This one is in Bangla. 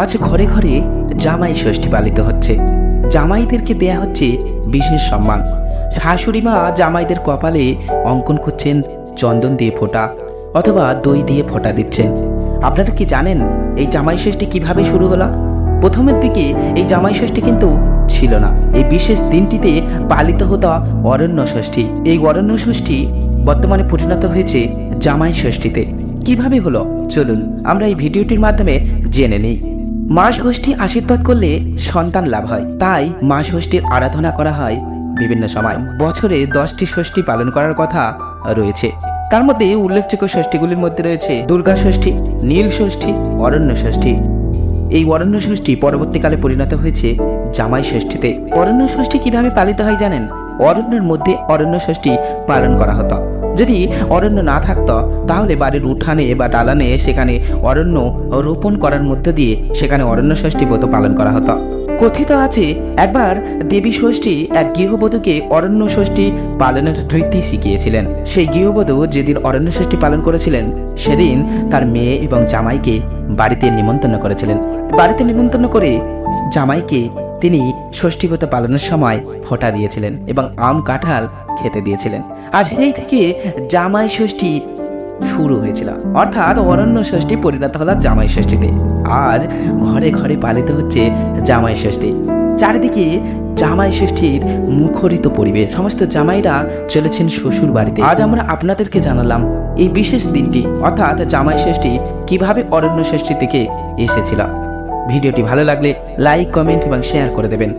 আজ ঘরে ঘরে জামাই ষষ্ঠী পালিত হচ্ছে। জামাইদেরকে দেয়া হচ্ছে বিশেষ সম্মান। শাশুড়ি মা জামাইদের কপালে অঙ্কন করছেন, চন্দন দিয়ে ফোঁটা অথবা দই দিয়ে ফোঁটা দিচ্ছেন। আপনারা কি জানেন এই জামাই ষষ্ঠী কীভাবে শুরু হলো? প্রথমের দিকে এই জামাই ষষ্ঠী কিন্তু ছিল না। এই বিশেষ দিনটিতে পালিত হতো অরণ্য ষষ্ঠী। এই অরণ্য ষষ্ঠী বর্তমানে পরিণত হয়েছে জামাই ষষ্ঠীতে। কীভাবে হলো? চলুন আমরা এই ভিডিওটির মাধ্যমে জেনে নিই। মা ষষ্ঠী আশীর্বাদ করলে সন্তান লাভ হয়। তাই মাস ষষ্ঠীর আরাধনা করা হয় বিভিন্ন সময়। বছরে দশটি ষষ্ঠী পালন করার কথা রয়েছে। তার মধ্যে উল্লেখযোগ্য ষষ্ঠীগুলির মধ্যে রয়েছে দুর্গা ষষ্ঠী, নীল ষষ্ঠী, অরণ্য ষষ্ঠী। এই অরণ্য ষষ্ঠী পরবর্তীকালে পরিণত হয়েছে জামাই ষষ্ঠীতে। অরণ্য ষষ্ঠী কীভাবে পালিত হয় জানেন? অরণ্যের মধ্যে অরণ্য ষষ্ঠী পালন করা হতো। যদি অরণ্য না থাকতো, তাহলে বাড়ির উঠানে বা ডালানে সেখানে অরণ্য রোপণ করার মধ্য দিয়ে সেখানে অরণ্য ষষ্ঠী ব্রত পালন করা হতো। কথিত আছে, একবার দেবী ষষ্ঠী এক গৃহবধূকে অরণ্য ষষ্ঠী পালনের রীতি শিখিয়েছিলেন। সেই গৃহবধূ যেদিন অরণ্য ষষ্ঠী পালন করেছিলেন, সেদিন তার মেয়ে এবং জামাইকে বাড়িতে নিমন্ত্রণ করেছিলেন। বাড়িতে নিমন্ত্রণ করে জামাইকে তিনি ষষ্ঠীব্রত পালনের সময় ফোঁটা দিয়েছিলেন এবং আম কাঁঠাল খেতে দিয়েছিলেন। আর সেই থেকে জামাই ষষ্ঠী শুরু হয়েছিল। অর্থাৎ অরণ্য ষষ্ঠী পরিণত হলো জামাই ষষ্ঠীতে। আজ ঘরে ঘরে পালিত হচ্ছে জামাই ষষ্ঠী। চারিদিকে জামাই ষষ্ঠীর মুখরিত পরিবেশ। সমস্ত জামাইরা চলেছেন শ্বশুর বাড়িতে। আজ আমরা আপনাদেরকে জানালাম এই বিশেষ দিনটি। অর্থাৎ জামাই ষষ্ঠী কীভাবে অরণ্য ষষ্ঠী থেকে এসেছিল। ভিডিওটি ভালো লাগলে লাইক কমেন্ট এবং শেয়ার করে দেবেন।